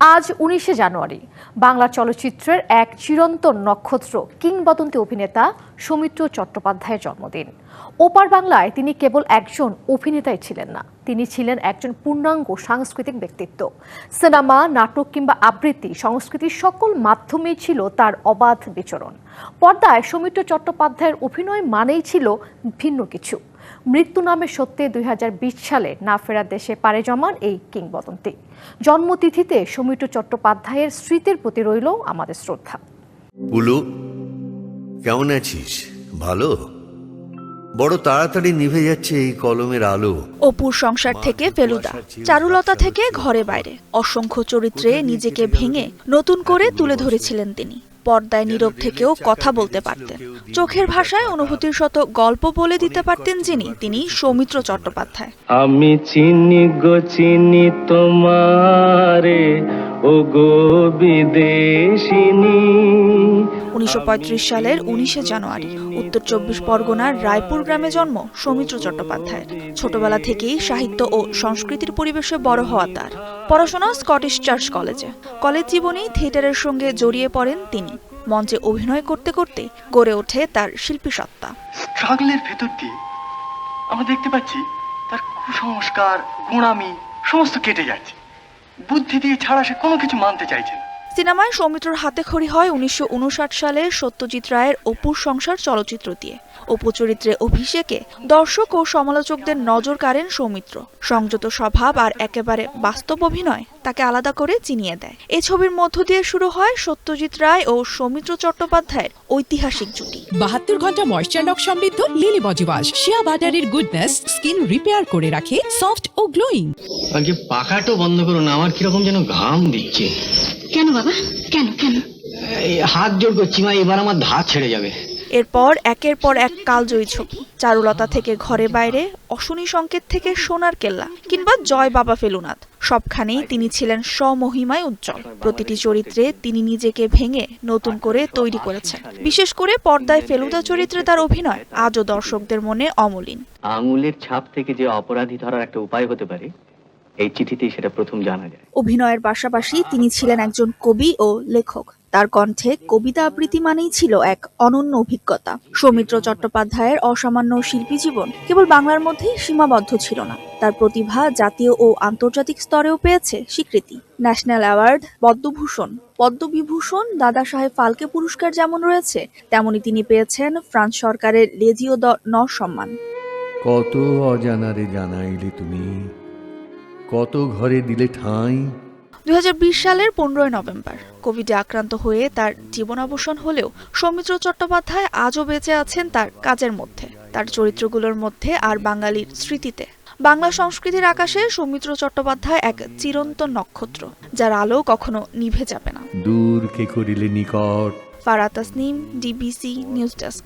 আজ উনিশে জানুয়ারি বাংলা চলচ্চিত্রের এক চিরন্তন নক্ষত্র কিংবদন্তি অভিনেতা সৌমিত্র চট্টোপাধ্যায়ের জন্মদিন। ওপার বাংলায় তিনি কেবল একজন অভিনেতাই ছিলেন না, তিনি ছিলেন একজন পূর্ণাঙ্গ সাংস্কৃতিক ব্যক্তিত্ব। সিনেমা, নাটক কিংবা আবৃত্তি সংস্কৃতির সকল মাধ্যমেই ছিল তার অবাধ বিচরণ। পর্দায় সৌমিত্র চট্টোপাধ্যায়ের অভিনয় মানেই ছিল ভিন্ন কিছু। মৃত্যু নামে সত্যি দুই হাজার বিশ সালে না ফেরার দেশে পাড়ে জমান এই কিংবদন্তি। জন্মতিথিতে সৌমিত্র চট্টোপাধ্যায়ের স্মৃতির প্রতি রইল আমাদের শ্রদ্ধা। পুলু কেমন আছিস? ভালো? বড় তাড়াতাড়ি নিভে যাচ্ছে এই কলমের আলো। অপুর সংসার থেকে ফেলুদা চারুলতা থেকে ঘরে বাইরে। অসংখ্য চরিত্রে নিজেকে ভেঙে নতুন করে তুলে ধরেছিলেন তিনি। পর্দায় নীরব থেকেও কথা বলতে পারতেন। চোখের ভাষায় অনুভূতির শত গল্প বলে দিতে পারতেন যিনি তিনি সৌমিত্র চট্টোপাধ্যায়। আমি চিনি গো চিনি তোমারে ও গো বিদেশিনী। উনিশশো সালের উনিশে জানুয়ারি উত্তর চব্বিশ পরগনার রায়পুর গ্রামে জন্ম সৌমিত্র চট্টোপাধ্যায়ের ছোটবেলা থেকেই সাহিত্য ও সংস্কৃতির পরিবেশে বড় হওয়া তার। পড়াশোনা স্কটিশ চার্চ কলেজে। কলেজ জীবনেই থিয়েটারের সঙ্গে জড়িয়ে পড়েন তিনি। মঞ্চে অভিনয় করতে করতে গড়ে ওঠে তার শিল্পী সত্তা। স্ট্রাগলের ভেতর দিয়ে আমরা দেখতে পাচ্ছি, তার কুসংস্কার, গোঁড়ামি, সমস্ত কেটে যাচ্ছে। বুদ্ধি দিয়ে ছাড়া সে কোনো কিছু মানতে চাইছে না। সিনেমায় সৌমিত্রর হাতে খড়ি হয় উনিশশো সালে সত্যজিৎ রায়ের অপুর সংসার চলচ্চিত্র দিয়ে। অপু চরিত্রে অভিষেকে দর্শক ও সমালোচকদের নজর কাড়েন সৌমিত্র। সংযত স্বভাব আর একেবারে বাস্তব অভিনয় তাকে আলাদা করে চিনিয়ে দেয়। এই ছবির মধ্য দিয়ে শুরু হয় সত্যজিৎ রায় ও সৌমিত্র চট্টোপাধ্যায়ের ঐতিহাসিক জুটি। বাহাত্তর ঘণ্টা ময়শ্চার লক সমৃদ্ধ লিলি ওয়াশ শিয়া বাটারের গুডনেস স্কিন রিপেয়ার করে রাখে সফট ও গ্লোয়িং আগে পাখাটো বন্ধ করো না আমার কীরকম যেন ঘাম দিচ্ছে। কেন বাবা? কেন কেন? এই হাত জোর করছি মা এবার আমার ধার ছেড়ে যাবে। এরপর একের পর এক কালজয়ী ছবি চারুলতা থেকে ঘরে বাইরে অশনি সংকেত থেকে সোনার কেল্লা কিংবা জয় বাবা ফেলুনাথ। সবখানেই তিনি ছিলেন স্বমহিমায় উজ্জ্বল। প্রতিটি চরিত্রে তিনি নিজেকে ভেঙে নতুন করে তৈরি করেছেন। বিশেষ করে পর্দায় ফেলুদা চরিত্রে তার অভিনয়। আজও দর্শকদের মনে অমলিন। আঙুলের ছাপ থেকে যে অপরাধী ধরার একটা উপায় হতে পারে এই চিঠিতেই সেটা প্রথম জানা যায়। অভিনয়ের পাশাপাশি তিনি ছিলেন একজন কবি ও লেখক। তার কণ্ঠে কবিতা আবৃত্তি মানেই ছিল এক অনন্য অভিজ্ঞতা। সৌমিত্র চট্টোপাধ্যায়ের অসামান্য শিল্পী জীবন কেবল বাংলার মধ্যেই সীমাবদ্ধ ছিল না। তার প্রতিভা জাতীয় ও আন্তর্জাতিক স্তরেও পেয়েছে স্বীকৃতি। National award Padma Bhushan. পদ্মবিভূষণ দাদা সাহেব ফালকে পুরস্কার যেমন রয়েছে তেমনি তিনি পেয়েছেন ফ্রান্স সরকারের লেজিও দ ন সম্মান। কত অজানারে জানাইলে তুমি কত ঘরে দিলে ঠাঁই? দুই সালের পনেরোই নভেম্বর। কোভিডে আক্রান্ত হয়ে তার জীবনাবসান হলেও সৌমিত্র চট্টোপাধ্যায় আজও বেঁচে আছেন তার কাজের মধ্যে। তার চরিত্রগুলোর মধ্যে আর বাঙালির স্মৃতিতে। বাংলা সংস্কৃতির আকাশে সৌমিত্র চট্টোপাধ্যায় এক চিরন্তন নক্ষত্র যার আলো কখনো নিভে যাবে না। দূর কে করিলে নিকট? Farhat Tasnim DBC news desk.